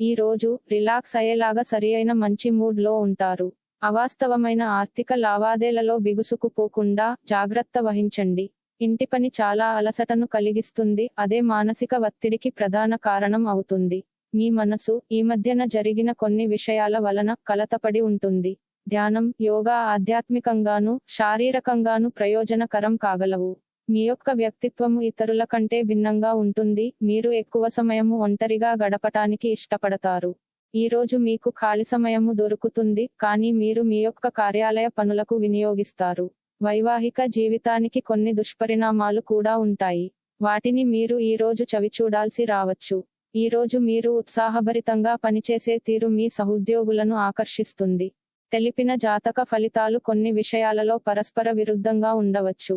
ఈ రోజు రిలాక్స్ అయ్యేలాగా సరియైన మంచి మూడ్లో ఉంటారు. అవాస్తవమైన ఆర్థిక లావాదేలలో బిగుసుకుపోకుండా జాగ్రత్త వహించండి. ఇంటి పని చాలా అలసటను కలిగిస్తుంది. అదే మానసిక ఒత్తిడికి ప్రధాన కారణం అవుతుంది. మీ మనసు ఈ మధ్యన జరిగిన కొన్ని విషయాల వలన కలతపడి ఉంటుంది. ధ్యానం యోగా ఆధ్యాత్మికంగాను శారీరకంగాను ప్రయోజనకరం కాగలవు. మీ యొక్క వ్యక్తిత్వము ఇతరుల కంటే భిన్నంగా ఉంటుంది మీరు ఎక్కువ సమయము ఒంటరిగా గడపటానికి ఇష్టపడతారు. ఈ రోజు మీకు ఖాళీ సమయము దొరుకుతుంది కానీ మీరు మీ యొక్క కార్యాలయ పనులకు వినియోగిస్తారు. వైవాహిక జీవితానికి కొన్ని దుష్పరిణామాలు కూడా ఉంటాయి. వాటిని మీరు ఈ రోజు చవిచూడాల్సి రావచ్చు. ఈ రోజు మీరు ఉత్సాహభరితంగా పనిచేసే తీరు మీ సహోద్యోగులను ఆకర్షిస్తుంది. తెలిపిన జాతక ఫలితాలు కొన్ని విషయాలలో పరస్పర విరుద్ధంగా ఉండవచ్చు.